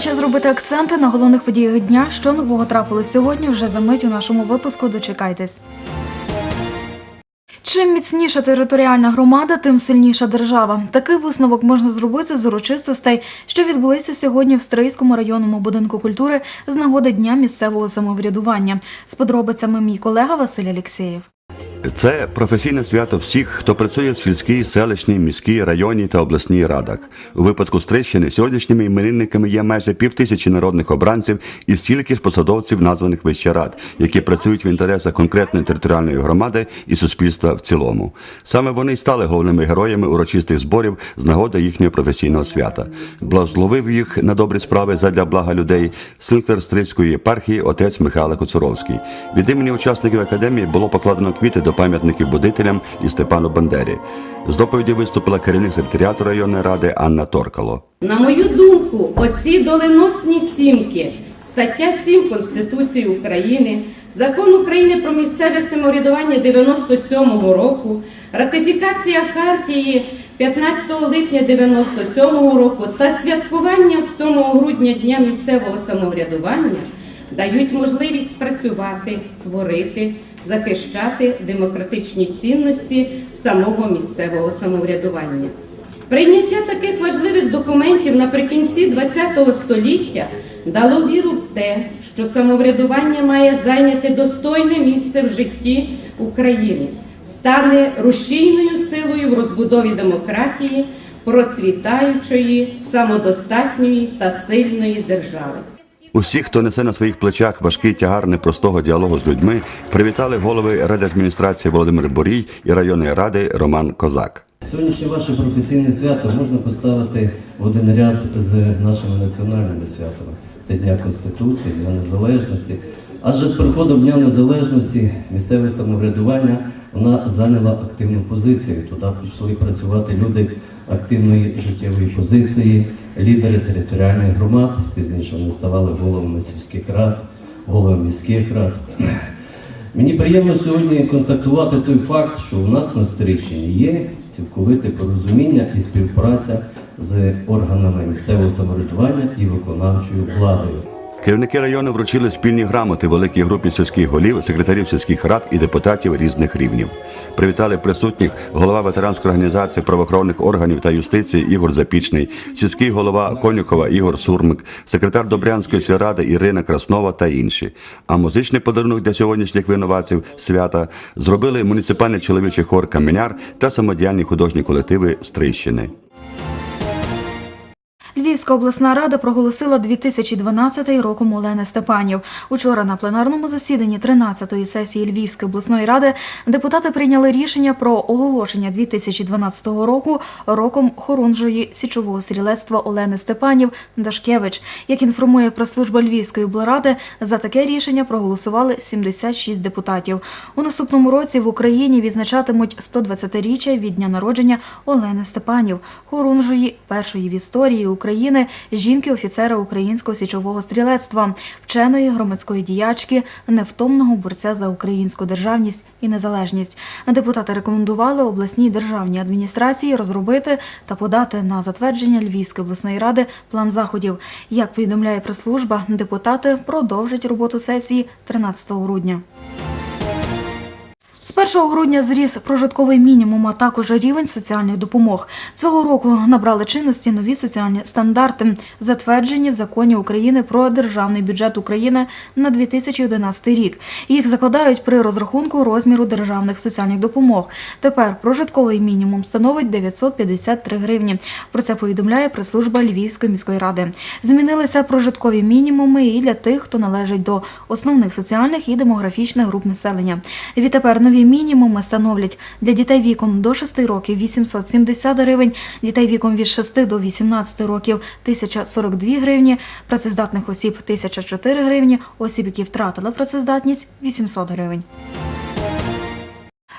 Час зробити акценти на головних подіях дня. Що нового трапилось сьогодні? Вже за мить у нашому випуску. Дочекайтесь. Чим міцніша територіальна громада, тим сильніша держава. Такий висновок можна зробити з урочистостей, що відбулися сьогодні в Стрийському районному будинку культури з нагоди дня місцевого самоврядування. З подробицями мій колега Василь Алєксєєв. Це професійне свято всіх, хто працює в сільській, селищній, міській, районній та обласній радах. У випадку Стрищини сьогоднішніми іменинниками є майже півтисячі народних обранців і стільки ж посадовців названих вище рад, які працюють в інтересах конкретної територіальної громади і суспільства в цілому. Саме вони стали головними героями урочистих зборів з нагоди їхнього професійного свята. Благословив їх на добрі справи задля блага людей синклер Стрийської єпархії отець Михайло Коцуровський. Від імені учасників академії було покладено квіти до пам'ятників будителям і Степану Бандері. З доповіді виступила керівник секретаріату районної ради Анна Торкало. На мою думку, оці доленосні сімки, стаття 7 Конституції України, Закон України про місцеве самоврядування 97-го року, ратифікація Хартії 15 липня 97-го року та святкування 7 грудня Дня місцевого самоврядування дають можливість працювати, творити, захищати демократичні цінності самого місцевого самоврядування. Прийняття таких важливих документів наприкінці ХХ століття дало віру в те, що самоврядування має зайняти достойне місце в житті України, стане рушійною силою в розбудові демократії, процвітаючої, самодостатньої та сильної держави. Усі, хто несе на своїх плечах важкий тягар непростого діалогу з людьми, привітали голови рададміністрації Володимир Борій і районної ради Роман Козак. Сьогоднішнє ваше професійне свято можна поставити в один ряд з нашими національними святами та Дня Конституції, Дня Незалежності. Адже з приходом Дня Незалежності місцеве самоврядування вона зайняла активну позицію. Туди пішли працювати люди активної життєвої позиції, лідери територіальних громад. Пізніше вони ставали головами сільських рад, головами міських рад. Мені приємно сьогодні констатувати той факт, що у нас на стрічні є цілковите порозуміння і співпраця з органами місцевого самоврядування і виконавчою владою. Керівники району вручили спільні грамоти великій групі сільських голів, секретарів сільських рад і депутатів різних рівнів. Привітали присутніх голова ветеранської організації правоохоронних органів та юстиції Ігор Запічний, сільський голова Конюхова Ігор Сурмик, секретар Добрянської сільради Ірина Краснова та інші. А музичний подарунок для сьогоднішніх винуватців свята зробили муніципальний чоловічий хор Каменяр та самодіяльні художні колективи Стрийщини. Львівська обласна рада проголосила 2012 роком Олени Степанів. Учора на пленарному засіданні 13-ї сесії Львівської обласної ради депутати прийняли рішення про оголошення 2012 року роком хорунжої січового стрілецтва Олени Степанів Дашкевич. Як інформує прес-служба Львівської облради, за таке рішення проголосували 76 депутатів. У наступному році в Україні відзначатимуть 120-річчя від дня народження Олени Степанів, хорунжої першої в історії України жінки-офіцера українського січового стрілецтва, вченої громадської діячки, невтомного борця за українську державність і незалежність. Депутати рекомендували обласній державній адміністрації розробити та подати на затвердження Львівської обласної ради план заходів. Як повідомляє прес-служба, депутати продовжать роботу сесії 13 грудня. З 1 грудня зріс прожитковий мінімум, а також рівень соціальних допомог. Цього року набрали чинності нові соціальні стандарти, затверджені в законі України про державний бюджет України на 2011 рік. Їх закладають при розрахунку розміру державних соціальних допомог. Тепер прожитковий мінімум становить 953 гривні. Про це повідомляє прес-служба Львівської міської ради. Змінилися прожиткові мінімуми і для тих, хто належить до основних соціальних і демографічних груп населення. Відтепер нові мінімуми становлять для дітей віком до 6 років 870 гривень, дітей віком від 6 до 18 років 1042 гривні, працездатних осіб 1004 гривні, осіб, які втратили працездатність 800 гривень.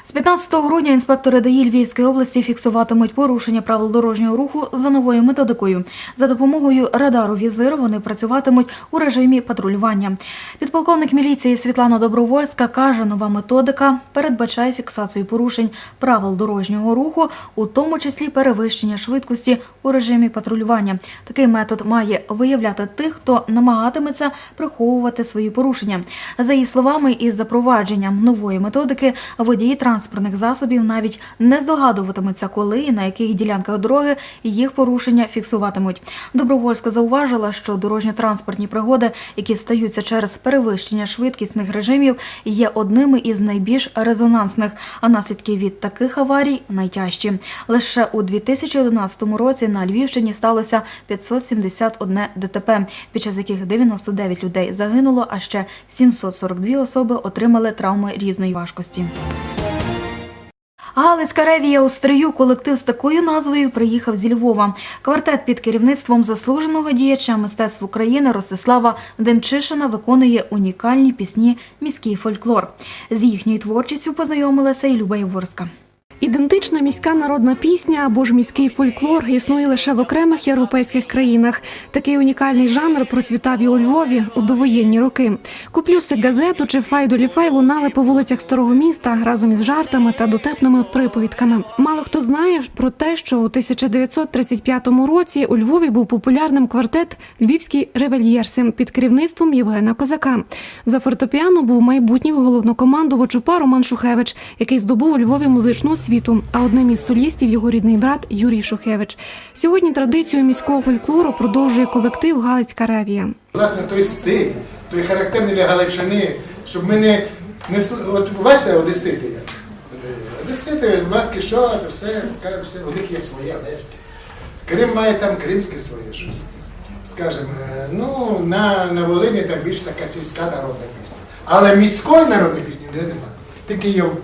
З 15 грудня інспектори ДАІ Львівської області фіксуватимуть порушення правил дорожнього руху за новою методикою. За допомогою радару візир вони працюватимуть у режимі патрулювання. Підполковник міліції Світлана Добровольська каже, нова методика передбачає фіксацію порушень правил дорожнього руху, у тому числі перевищення швидкості у режимі патрулювання. Такий метод має виявляти тих, хто намагатиметься приховувати свої порушення. За її словами, із запровадженням нової методики водії транспортних засобів навіть не здогадуватимуться, коли і на яких ділянках дороги їх порушення фіксуватимуть. Добровольська зауважила, що дорожньо-транспортні пригоди, які стаються через перевищення швидкісних режимів, є одними із найбільш резонансних, а наслідки від таких аварій найтяжчі. Лише у 2011 році на Львівщині сталося 571 ДТП, під час яких 99 людей загинуло, а ще 742 особи отримали травми різної важкості. Галицька ревія у колектив з такою назвою приїхав зі Львова. Квартет під керівництвом заслуженого діяча мистецтв України Ростислава Демчишина виконує унікальні пісні Міський фольклор. З їхньою творчістю познайомилася і Люба Єворська. Ідентична міська народна пісня або ж міський фольклор існує лише в окремих європейських країнах. Такий унікальний жанр процвітав і у Львові у довоєнні роки. Куплюси газету чи файдоліфай лунали по вулицях старого міста разом із жартами та дотепними приповідками. Мало хто знає про те, що у 1935 році у Львові був популярним квартет Львівські ревельєрси під керівництвом Євгена Козака. За фортепіано був майбутній головнокомандувач УПА Роман Шухевич, який здобув у Львові музичну освіту. А одним із солістів його рідний брат Юрій Шухевич. Сьогодні традицію міського фольклору продовжує колектив Галицька ревія. Власне, той стиль, той характерний для Галичини, щоб ми не, не от бачите, одесити як. Одесити, з що, то все, все, у них є своє одеське. Крим має там кримське своє щось. Скажемо, е, ну, на, на Волині там більш така сільська народна пісня. Але міської народної пісні ніде немає. Тільки є в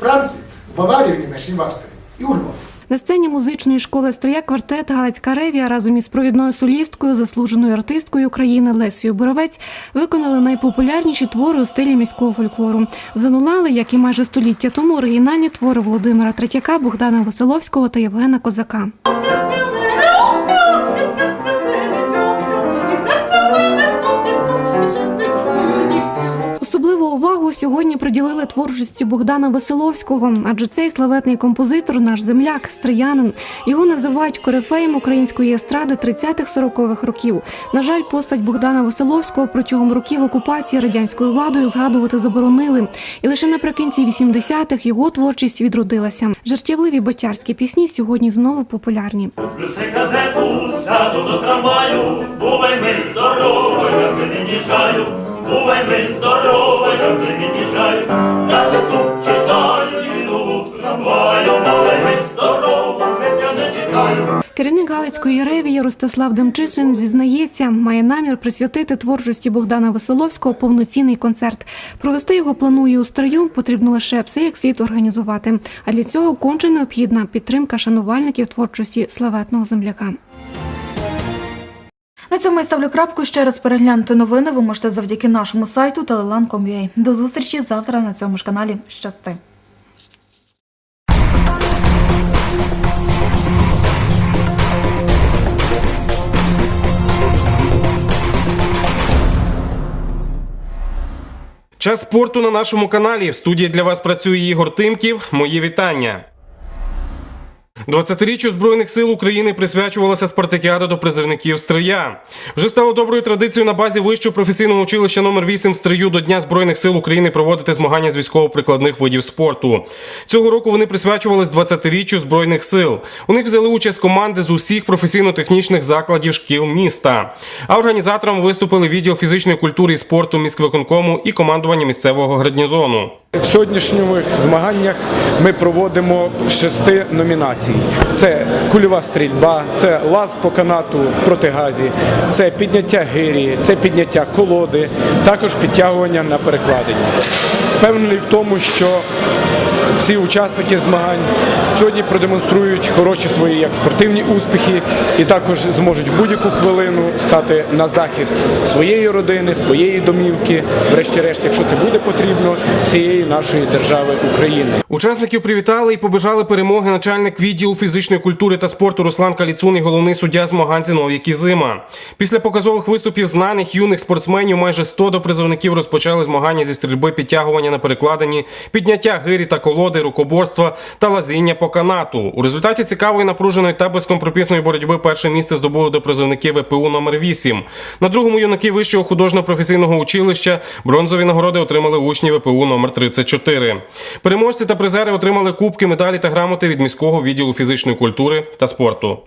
Франції, в Німеччині, в Австрії і у Львові. На сцені музичної школи стрия квартет Галицька ревія разом із провідною солісткою, заслуженою артисткою України Лесією Боровець виконали найпопулярніші твори у стилі міського фольклору. Занулали, як і майже століття тому, оригінальні твори Володимира Третяка, Богдана Василовського та Євгена Козака. Сьогодні приділили творчості Богдана Василовського, адже цей славетний композитор, наш земляк, стріянин. Його називають корифеєм української естради 30-40-х років. На жаль, постать Богдана Василовського протягом років окупації радянською владою згадувати заборонили. І лише наприкінці 80-х його творчість відродилася. Жартівливі батярські пісні сьогодні знову популярні. Плюси газету, сяду до трамваю, бувай ми здорова, я вже не ніжаю, бувай ми здорова, я вже ніжаю, газету читаю, іду трамваю, бувай ми здорова, життя не чекаю. Керівник Галицької ревії Ростислав Демчишин зізнається, має намір присвятити творчості Богдана Василовського повноцінний концерт. Провести його планує у строю, потрібно лише все як слід організувати. А для цього конче необхідна підтримка шанувальників творчості славетного земляка. На цьому я ставлю крапку. Ще раз переглянути новини ви можете завдяки нашому сайту telelan.com.ua. До зустрічі завтра на цьому ж каналі. Щасти! Час спорту на нашому каналі. В студії для вас працює Ігор Тимків. Мої вітання. 20-річчю Збройних сил України присвячувалася спартакіада до призивників Стрия. Вже стало доброю традицією на базі вищого професійного училища номер 8 в Стрию до Дня Збройних сил України проводити змагання з військово-прикладних видів спорту. Цього року вони присвячувались 20-річчю Збройних сил. У них взяли участь команди з усіх професійно-технічних закладів шкіл міста. А організатором виступили відділ фізичної культури і спорту міськвиконкому і командування місцевого гарнізону. В сьогоднішніх змаганнях ми проводимо шести номінацій: це кульова стрільба, це лаз по канату в протигазі, це підняття гирі, це підняття колоди, також підтягування на перекладині. Впевнений в тому, що всі учасники змагань сьогодні продемонструють хороші свої як спортивні успіхи і також зможуть в будь-яку хвилину стати на захист своєї родини, своєї домівки, врешті-решт, якщо це буде потрібно, всієї нашої держави України. Учасників привітали і побажали перемоги начальник відділу фізичної культури та спорту Руслан Каліцун і головний суддя змагань Зіновій Кізима. Після показових виступів знаних юних спортсменів майже 100 допризовників розпочали змагання зі стрільби підтягування на перекладині, підняття гирі та колоди, рукоборства та лазіння по канату. У результаті цікавої, напруженої та безкомпропісної боротьби перше місце здобули до призовників ВПУ номер 8 На другому юнаки вищого художньо професійного училища бронзові нагороди отримали учні ВПУ номер 34 Переможці та призери отримали кубки, медалі та грамоти від міського відділу фізичної культури та спорту.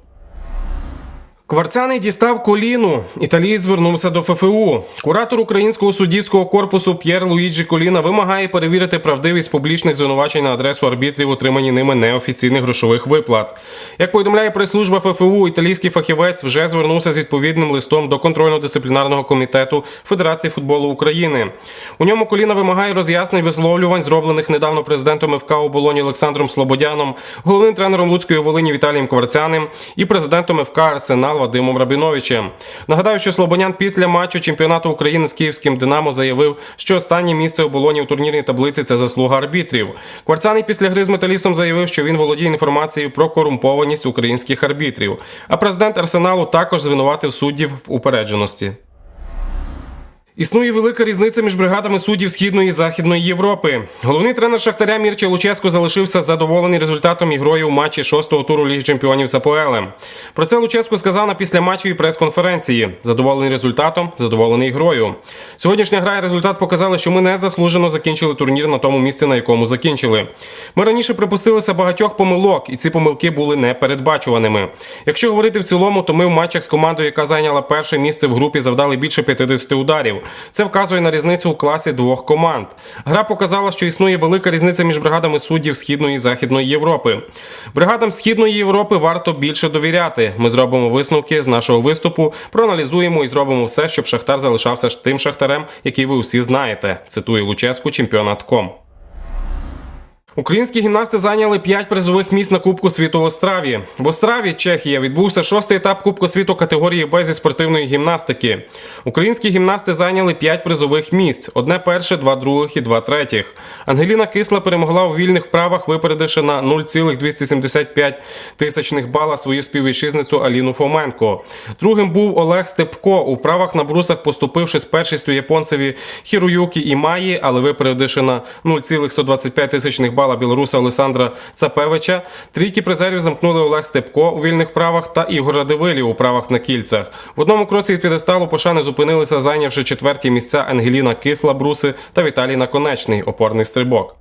Кварцяний дістав коліну. Італієць звернувся до ФФУ. Куратор українського суддівського корпусу П'єр Луїджі Коліна вимагає перевірити правдивість публічних звинувачень на адресу арбітрів, отримані ними неофіційних грошових виплат. Як повідомляє прес-служба ФФУ, італійський фахівець вже звернувся з відповідним листом до контрольно-дисциплінарного комітету Федерації футболу України. У ньому коліна вимагає роз'яснень висловлювань, зроблених недавно президентом ФК оболоні Олександром Слободяном, головним тренером Луцької Волині Віталієм Кварцяним і президентом ФК Арсенал Вадимом Рабіновичем. Нагадаю, що Слобонян після матчу чемпіонату України з київським Динамо заявив, що останнє місце оболоні у турнірній таблиці це заслуга арбітрів. Кварцяний після гри з металістом заявив, що він володіє інформацією про корумпованість українських арбітрів. А президент Арсеналу також звинуватив суддів в упередженості. Існує велика різниця між бригадами суддів Східної і Західної Європи. Головний тренер Шахтаря Мірча Луческо залишився задоволений результатом і грою у матчі шостого туру Ліги Чемпіонів з АПЛ. Про це Луческо сказав на післяматчевій прес-конференції. Задоволений результатом, задоволений грою. Сьогоднішня гра і результат показали, що ми не заслужено закінчили турнір на тому місці, на якому закінчили. Ми раніше припустилися багатьох помилок, і ці помилки були непередбачуваними. Якщо говорити в цілому, то ми в матчах з командою, яка зайняла перше місце в групі, завдали більше 50 ударів. Це вказує на різницю у класі двох команд. Гра показала, що існує велика різниця між бригадами суддів Східної і Західної Європи. Бригадам Східної Європи варто більше довіряти. Ми зробимо висновки з нашого виступу, проаналізуємо і зробимо все, щоб Шахтар залишався тим шахтарем, який ви усі знаєте. Цитує Луческу чемпіонат.ком. Українські гімнасти зайняли 5 призових місць на Кубку світу в Остраві. В Остраві, Чехія, відбувся шостий етап Кубку світу категорії Б зі спортивної гімнастики. Українські гімнасти зайняли 5 призових місць: одне перше, два других і два третіх. Ангеліна Кисла перемогла у вільних вправах, випередивши на 0,275 тисячних бала свою співвітчизницю Аліну Фоменко. Другим був Олег Степко. У вправах на брусах поступивши з першістю японцеві Хіруюкі і Маї, але випередивши на 0,125 тисячних бала білоруса Олександра Цапевича. Трійки призерів замкнули Олег Степко у вільних правах та Ігор Радивилі у правах на кільцях. В одному кроці від п'єдесталу пошани зупинилися, зайнявши четверті місця Ангеліна Кисла Бруси та Віталій Наконечний опорний стрибок.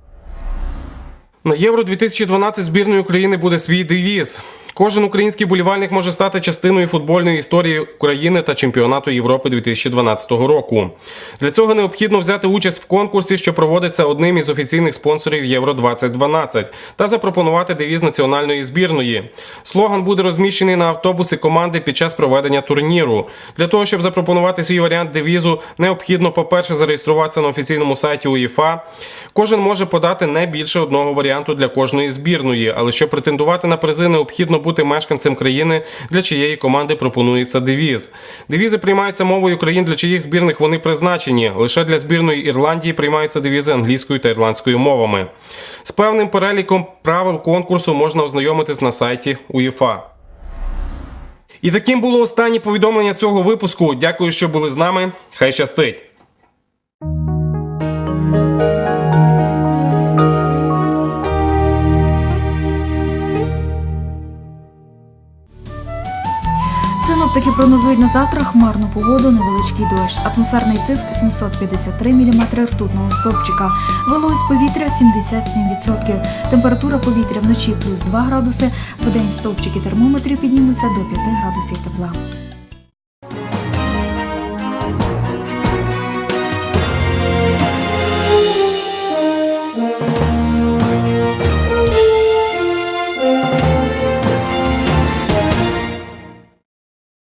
На Євро 2012 збірної України буде свій девіз. Кожен український болівальник може стати частиною футбольної історії України та чемпіонату Європи 2012 року. Для цього необхідно взяти участь в конкурсі, що проводиться одним із офіційних спонсорів Євро 2012 та запропонувати девіз національної збірної. Слоган буде розміщений на автобуси команди під час проведення турніру. Для того, щоб запропонувати свій варіант девізу, необхідно, по-перше, зареєструватися на офіційному сайті УЄФА. Кожен може подати не більше одного варіанту для кожної збірної, але щоб претендувати на призи, необхідно бути мешканцем країни, для чиєї команди пропонується девіз. Девізи приймаються мовою країн, для чиїх збірних вони призначені. Лише для збірної Ірландії приймаються девізи англійською та ірландською мовами. З певним переліком правил конкурсу можна ознайомитись на сайті УЄФА. І таким було останнє повідомлення цього випуску. Дякую, що були з нами. Хай щастить! Синоптики прогнозують на завтра хмарну погоду, невеличкий дощ. Атмосферний тиск 753 мм ртутного стовпчика. Вологість повітря 77%. Температура повітря вночі плюс 2 градуси. В день стовпчики термометрів піднімуться до 5 градусів тепла.